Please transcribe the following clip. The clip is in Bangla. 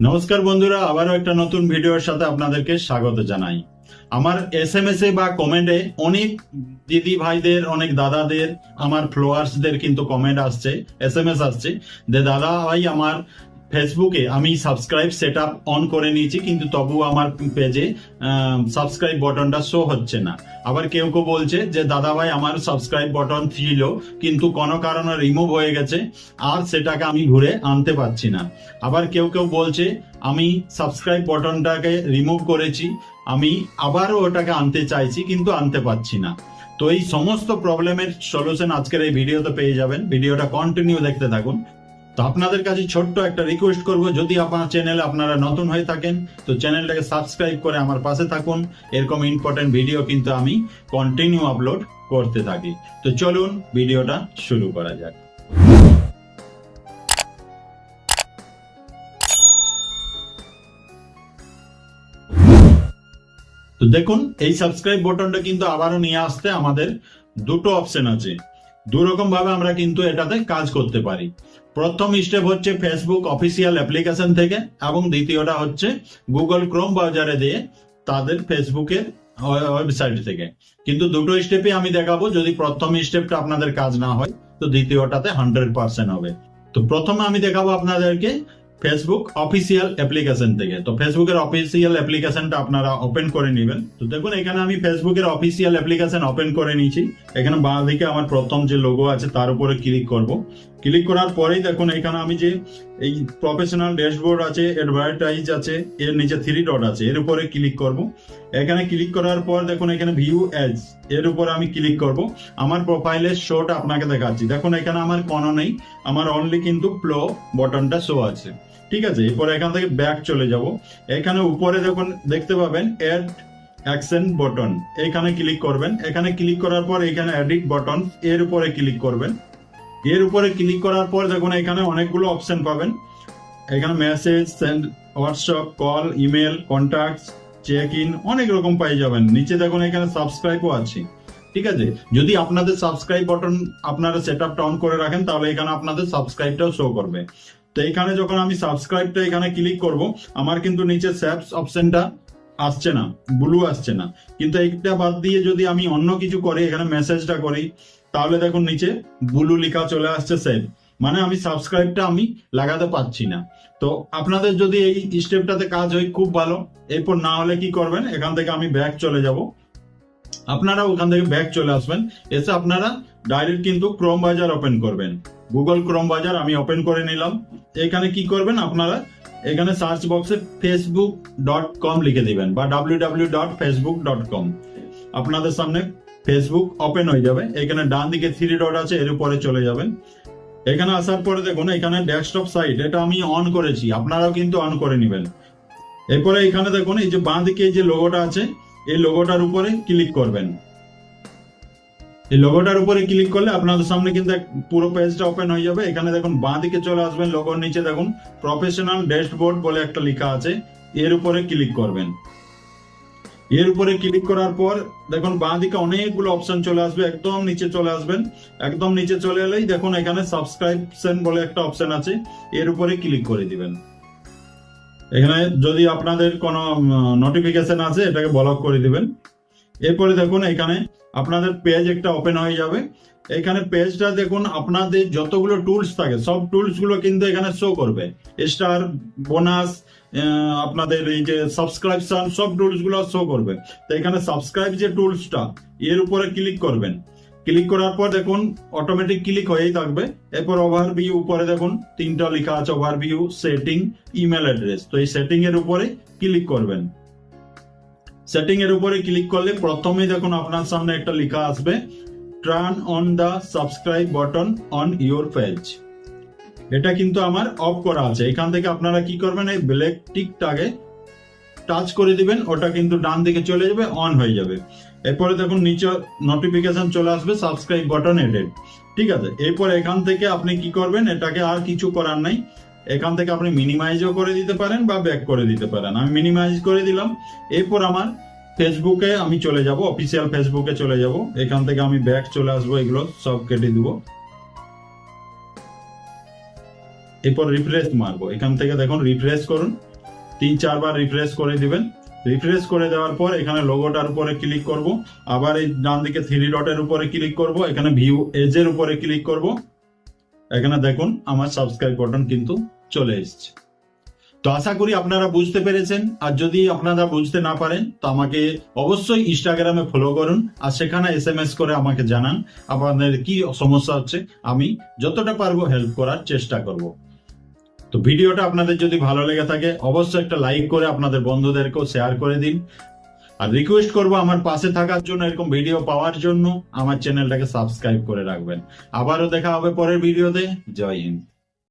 নমস্কার বন্ধুরা, আবারও একটা নতুন ভিডিওর সাথে আপনাদেরকে স্বাগত জানাই। আমার এস এম এস এ বা কমেন্টে অনেক দিদি ভাইদের, অনেক দাদাদের, আমার ফ্লোয়ার্সদের কিন্তু কমেন্ট আসছে এস এম এস আসছে। যে দাদা ভাই, আমার ফেসবুকে আমি সাবস্ক্রাইব সেট আপ অন করে নিয়েছি, কিন্তু তবু আমার পেজে সাবস্ক্রাইব বটনটা শো হচ্ছে না। আবার কেউ কেউ বলছে যে দাদা ভাই আমার সাবস্ক্রাইব বটন ছিল, কিন্তু কোনো কারণে রিমুভ হয়ে গেছে, আর সেটাকে আমি ঘুরে আনতে পারছি না। আবার কেউ কেউ বলছে, আমি সাবস্ক্রাইব বটনটাকে রিমুভ করেছি, আমি আবারও ওটাকে আনতে চাইছি, কিন্তু আনতে পারছি না। তো এই সমস্ত প্রবলেমের সলিউশন আজকের এই ভিডিওতে পেয়ে যাবেন। ভিডিওটা কন্টিনিউ দেখতে থাকুন। তো আপনাদের কাছে ছোট্ট একটা রিকোয়েস্ট করব, যদি আপনার চ্যানেলে আপনারা নতুন হয়ে থাকেন, তো চ্যানেলটাকে সাবস্ক্রাইব করে আমার পাশে থাকুন। এরকম ইম্পর্টেন্ট ভিডিও কিন্তু আমি কন্টিনিউ আপলোড করতে থাকি। তো চলুন ভিডিওটা শুরু করা যাক। তো দেখুন, এই সাবস্ক্রাইব বাটনটা কিন্তু আবারও নিয়ে আসতে আমাদের দুটো অপশন আছে। দু রকম ভাবে আমরা কিন্তু এটাতে কাজ করতে পারি। প্রথম স্টেপ হচ্ছে ফেসবুক অফিসিয়াল অ্যাপ্লিকেশন থেকে এবং দ্বিতীয়টা হচ্ছে গুগল ক্রোম বাজারে দিয়ে তাদের ফেসবুকের ওয়েবসাইট থেকে। কিন্তু দুটো স্টেপে আমি দেখাবো, যদি প্রথম স্টেপটা আপনাদের কাজ না হয়, তো দ্বিতীয়টাতে হান্ড্রেড পার্সেন্ট হবে। তো প্রথমে আমি দেখাবো আপনাদেরকে ফেসবুক অফিসিয়াল অ্যাপ্লিকেশন থেকে। তো ফেসবুকের অফিসিয়াল অ্যাপ্লিকেশনটা আপনারা ওপেন করে নেবেন। তো দেখুন, এখানে আমি ফেসবুকের অফিসিয়াল অ্যাপ্লিকেশন ওপেন করে নিয়েছি। এখানে বাঁ দিকে আমার প্রথম যে লোগো আছে, তার উপরে ক্লিক করব। ক্লিক করার পরেই দেখুন এখানে আমি যে এই প্রফেশনাল ড্যাশবোর্ড আছে অ্যাডভার্টাইজ আছে, এর নিচে থ্রি ডট আছে, এর উপরে ক্লিক করব। এখানে ক্লিক করার পর দেখুন এখানে ভিউ এজ এর উপর আমি ক্লিক করব। আমার প্রোফাইলের শোটা আপনাকে দেখাচ্ছি। দেখুন এখানে আমার কোনো নেই, আমার অনলি কিন্তু প্লো বটনটা শো আছে। ঠিক আছে, এরপর এখান থেকে ব্যাক চলে যাব। এখানে উপরে দেখুন, দেখতে পাবেন এড অ্যাকশন বটন এখানে ক্লিক করবেন। এখানে ক্লিক করার পর এখানে এডিট বটন এর উপরে ক্লিক করবেন। এর উপরে ক্লিক করার পর দেখুন এখানে অনেকগুলো অপশন পাবেন, এখানে message send WhatsApp call email contact check in অনেক রকম পেয়ে যাবেন। নিচে দেখুন এখানে সাবস্ক্রাইবও আছে। ঠিক আছে? যদি আপনাদের সাবস্ক্রাইব বাটন আপনারা সেট আপটা অন করে রাখেন, তাহলে এখানে আপনাদের সাবস্ক্রাইবটাও শো করবে। তো এখানে যখন আমি সাবস্ক্রাইবটা এখানে ক্লিক করব, আমার কিন্তু নিচে স্যাপস অপশনটা আসছে না ব্লু আসছে না। কিন্তু এইটা বাদ দিয়ে যদি আমি অন্য কিছু করি, এখানে মেসেজটা করি তাহলে দেখুন নিচে ব্লু লেখা চলে আসছে সেভ মানে আমি সাবস্ক্রাইবটা আমি লাগাতে পারছি না। তো আপনাদের যদি এই স্টেপটাতে কাজ হয়, খুব ভালো। এরপর না হলে কি করবেন? এখান থেকে আমি ব্যাক চলে যাব। আপনারা ওখান থেকে ব্যাক চলে আসবেন। এসে আপনারা ডাইরেক্ট কিন্তু ক্রোম বাজার ওপেন করবেন। গুগল ক্রোম বাজার আমি ওপেন করে নিলাম। এখানে কি করবেন আপনারা? এখানে সার্চ বক্সে ফেসবুক ডট কম লিখে দিবেন বা W W dot Facebook dot com আপনাদের সামনে ফেসবুক ওপেন হয়ে যাবে। এখানে ডান দিকে থ্রি ডট আছে, এর উপরে চলে যাবেন। এখানে আসার পরে দেখুন, এখানে ডেস্কটপ সাইট এটা আমি অন করেছি। আপনারাও কিন্তু অন করে নেবেন। এরপরে এখানে দেখুন, এই যে বাঁ দিকে যে লোগোটা আছে, এই লোগোটার উপরে ক্লিক করবেন। এই লোগোটার উপরে ক্লিক করলে আপনাদের সামনে কিন্তু পুরো পেজটা ওপেন হয়ে যাবে। এখানে দেখুন, বাঁ দিকে চলে আসবেন লোগোর নিচে। দেখুন প্রফেশনাল ড্যাশবোর্ড বলে একটা লেখা আছে, এর উপরে ক্লিক করবেন। এর উপরে ক্লিক করার পর, দেখুন বাঁ দিকে অনেকগুলো অপশন চলে আসবে, একদম নিচে চলে আসবেন। একদম নিচে চলে এলেই দেখুন এখানে সাবস্ক্রাইবশন বলে একটা অপশন আছে, এর উপরে ক্লিক করে দিবেন। এখানে যদি আপনাদের কোনো নোটিফিকেশন আছে এটাকে ব্লক করে দিবেন। এরপরে দেখুন এখানে আপনাদের পেজ একটা ওপেন হয়ে যাবে। এখানে পেজটা দেখুন, আপনাদের যতগুলো টুলস থাকে, সব টুলসগুলো কিন্তু এখানে শো করবে। স্টার বোনাস আপনাদের এই যে সাবস্ক্রিপশন সব টুলসগুলো শো করবে। তো এখানে সাবস্ক্রাইব যে টুলসটা এর উপরে ক্লিক করবেন। ক্লিক করার পর দেখুন অটোমেটিক ক্লিক হয়েই থাকবে। এরপর ওভারভিউ উপরে দেখুন, তিনটা লেখা আছে ওভারভিউ সেটিং ইমেল অ্যাড্রেস তো এই সেটিং এর উপরে ক্লিক করবেন। সেটিং এর উপরে ক্লিক করলে প্রথমে দেখুন, আপনার সামনে একটা লেখা আসবে turn on the subscribe button on your page এটা কিন্তু আমার অফ করা আছে। এখান থেকে আপনারা কি করবেন, এই ব্ল্যাক টিকটাকে টাচ করে দিবেন, ওটা কিন্তু ডান দিকে চলে যাবে অন হয়ে যাবে। এরপরে দেখুন, নিচে নোটিফিকেশন চলে আসবে সাবস্ক্রাইব বাটন এডেড ঠিক আছে? এরপর এখান থেকে আপনি কি করবেন, এটাকে আর কিছু করার নাই। এখান থেকে আপনি মিনিমাইজও করে দিতে পারেন বা ব্যাক করে দিতে পারেন। আমি মিনিমাইজ করে দিলাম। এরপর আমার ফেসবুকে আমি চলে যাব অফিসিয়াল ফেসবুকে চলে যাব। এখান থেকে আমি ব্যাক চলে আসব, এগুলো সব কেটে দিব। এরপর রিফ্রেশ মারবো। এখান থেকে দেখুন রিফ্রেশ করুন। তিন, চারবার রিফ্রেশ করে দিবেন। রিফ্রেশ করে দেওয়ার পর এখানে লোগোটার উপরে ক্লিক করব। আবার এই ডান দিকে থ্রি ডটের উপরে ক্লিক করব। এখানে ভিউ এজের উপরে ক্লিক করব। এখানে দেখুন, আমার সাবস্ক্রাইব বাটন কিন্তু চলে এসেছে। তো আশা করি আপনারা বুঝতে পেরেছেন। আর যদি আপনারা বুঝতে না পারেন, তো আমাকে অবশ্যই ইনস্টাগ্রামে ফলো করুন আর সেখানে এস এম এস করে আমাকে জানান আপনাদের কি সমস্যা হচ্ছে। আমি যতটা পারব হেল্প করার চেষ্টা করব। তো ভিডিওটা আপনাদের যদি ভালো লেগে থাকে, অবশ্যই একটা লাইক করে আপনাদের বন্ধুদেরকেও শেয়ার করে দিন। আর রিকোয়েস্ট করব আমার পাশে থাকার জন্য, এরকম ভিডিও পাওয়ার জন্য, আমার চ্যানেলটাকে সাবস্ক্রাইব করে রাখবেন। আবারও দেখা হবে পরের ভিডিওতে জয় হিন্দ।